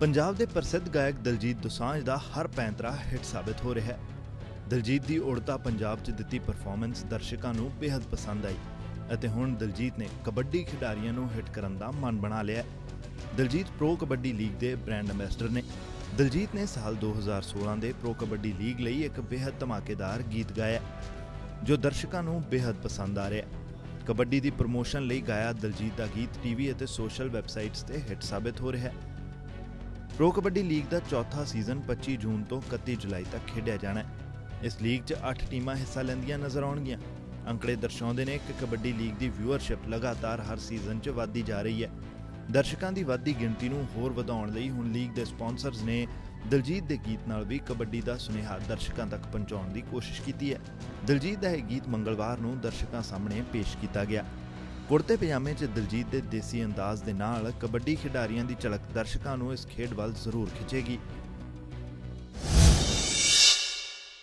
ਪੰਜਾਬ ਦੇ ਪ੍ਰਸਿੱਧ ਗਾਇਕ ਦਲਜੀਤ ਦੋਸਾਂਝ ਦਾ ਹਰ ਪੈਂਤਰਾ ਹਿੱਟ ਸਾਬਤ ਹੋ ਰਿਹਾ ਹੈ। ਦਲਜੀਤ ਦੀ ਉੜਤਾ ਪੰਜਾਬ 'ਚ ਦਿੱਤੀ ਪਰਫਾਰਮੈਂਸ ਦਰਸ਼ਕਾਂ ਨੂੰ ਬੇਹੱਦ ਪਸੰਦ ਆਈ ਅਤੇ ਹੁਣ ਦਲਜੀਤ ਨੇ ਕਬੱਡੀ ਖਿਡਾਰੀਆਂ ਨੂੰ ਹਿੱਟ ਕਰਨ ਦਾ ਮਨ ਬਣਾ ਲਿਆ ਦਲਜੀਤ ਪ੍ਰੋ ਕਬੱਡੀ ਲੀਗ ਦੇ ਬ੍ਰਾਂਡ ਅੰਬੈਸਡਰ ਨੇ। ਦਲਜੀਤ ਨੇ ਸਾਲ 2016 ਦੇ ਪ੍ਰੋ ਕਬੱਡੀ ਲੀਗ ਲਈ ਇੱਕ ਬੇਹੱਦ ਧਮਾਕੇਦਾਰ ਗੀਤ ਗਾਇਆ ਜੋ ਦਰਸ਼ਕਾਂ ਨੂੰ ਬੇਹੱਦ ਪਸੰਦ ਆ ਰਿਹਾ ਕਬੱਡੀ ਦੀ ਪ੍ਰੋਮੋਸ਼ਨ ਲਈ ਗਾਇਆ ਦਲਜੀਤ ਦਾ ਗੀਤ ਟੀਵੀ ਅਤੇ ਸੋਸ਼ਲ ਵੈਬਸਾਈਟਸ ਤੇ ਹਿੱਟ ਸਾਬਤ ਹੋ ਰਿਹਾ ਹੈ। ਪ੍ਰੋ ਕਬੱਡੀ ਲੀਗ ਦਾ ਚੌਥਾ ਸੀਜ਼ਨ 25 ਜੂਨ ਤੋਂ 31 ਜੁਲਾਈ ਤੱਕ ਖੇਡਿਆ ਜਾਣਾ ਹੈ। ਇਸ ਲੀਗ 'ਚ 8 ਟੀਮਾਂ ਹਿੱਸਾ ਲੈਂਦੀਆਂ ਨਜ਼ਰ ਆਉਣਗੀਆਂ। ਅੰਕੜੇ ਦਰਸਾਉਂਦੇ ਨੇ ਕਿ ਕਬੱਡੀ ਲੀਗ ਦੀ ਵਿਊਅਰਸ਼ਿਪ ਲਗਾਤਾਰ ਹਰ ਸੀਜ਼ਨ 'ਚ ਵਧਦੀ ਜਾ ਰਹੀ ਹੈ। ਦਰਸ਼ਕਾਂ ਦੀ ਵੱਧਦੀ ਗਿਣਤੀ ਨੂੰ ਹੋਰ ਵਧਾਉਣ ਲਈ ਹੁਣ ਲੀਗ ਦੇ ਸਪਾਂਸਰਸ ਨੇ ਦਲਜੀਤ ਦੇ ਗੀਤ ਨਾਲ ਵੀ ਕਬੱਡੀ ਦਾ ਸੁਨੇਹਾ ਦਰਸ਼ਕਾਂ ਤੱਕ ਪਹੁੰਚਾਉਣ ਦੀ ਕੋਸ਼ਿਸ਼ ਕੀਤੀ ਹੈ। ਦਿਲਜੀਤ ਦਾ ਇਹ ਗੀਤ ਮੰਗਲਵਾਰ ਨੂੰ ਦਰਸ਼ਕਾਂ ਸਾਹਮਣੇ ਪੇਸ਼ ਕੀਤਾ ਗਿਆ। ਕੁੜਤੇ ਪਜਾਮੇ 'ਚ ਦਿਲਜੀਤ ਦੇ ਦੇਸੀ ਅੰਦਾਜ਼ ਦੇ ਨਾਲ ਕਬੱਡੀ ਖਿਡਾਰੀਆਂ ਦੀ ਝਲਕ ਦਰਸ਼ਕਾਂ ਨੂੰ ਇਸ ਖੇਡ ਵੱਲ ਜ਼ਰੂਰ ਖਿੱਚੇਗੀ।